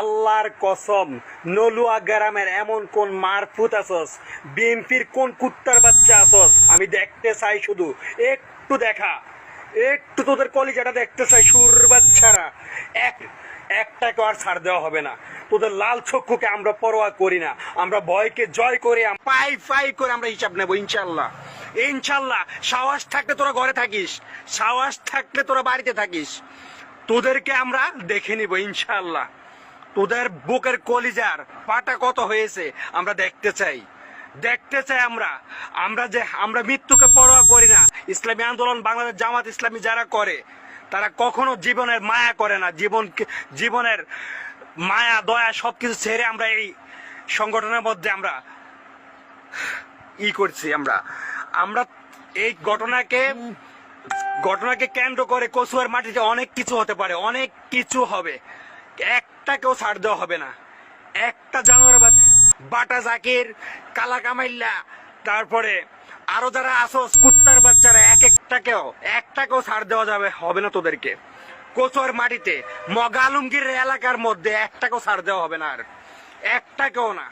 আল্লাহর কসম, নলুয়া গ্রামের এমন কোন মারফুত আসস, বিএনপির কোন কুত্তার বাচ্চা আসস, আমি দেখতে চাই শুধু, একটু দেখা, একটু তোদের কলিজাটা দেখতে চাই সুর বাচ্চারা। এক, একটাকে আর ছাড় দেওয়া হবে না। তোদের লাল চক্ষুকে আমরা পরোয়া করি না, আমরা ভয়কে জয় করে পাই পাই করে আমরা হিসাব নেব ইনশাল্লাহ ইনশাল্লাহ সাহস থাকলে তোরা ঘরে থাকিস, সাহস থাকলে তোরা বাড়িতে থাকিস। তোদেরকে আমরা দেখে নিব ইনশাল্লাহ তোদের বুকের কলিজার পাটা কত হয়েছে আমরা দেখতে চাই। দেখতে চাই আমরা। আমরা যে, আমরা মৃত্যুকে পরোয়া করি না। ইসলামী আন্দোলন বাংলাদেশ জামাত ইসলামী যারা করে, তারা কখনো জীবনের মায়া করে না। জীবন জীবনের মায়া, দয়া সবকিছু ছেড়ে আমরা এই সংগঠনের মধ্যে আমরা ই করছি আমরা। আমরা এই ঘটনাকে ঘটনাকে কেন্দ্র করে কচুয়ার মাটিতে অনেক কিছু হতে পারে, অনেক কিছু হবে। একটাকেও ছাড় দেওয়া হবে না। একটা জানোয়ার বাদ, বাটা জাকির, কালা কামাইল্লা, তারপরে আরও যারা আসোস কুত্তার বাচ্চারা এক একটাকেও একটাকেও ছাড় দেওয়া যাবে, হবে না তোদেরকে। কচুয়ার মাটিতে মগালুমগির এলাকার মধ্যে একটাকেও ছাড় দেওয়া হবে না আর। একটাকেও না।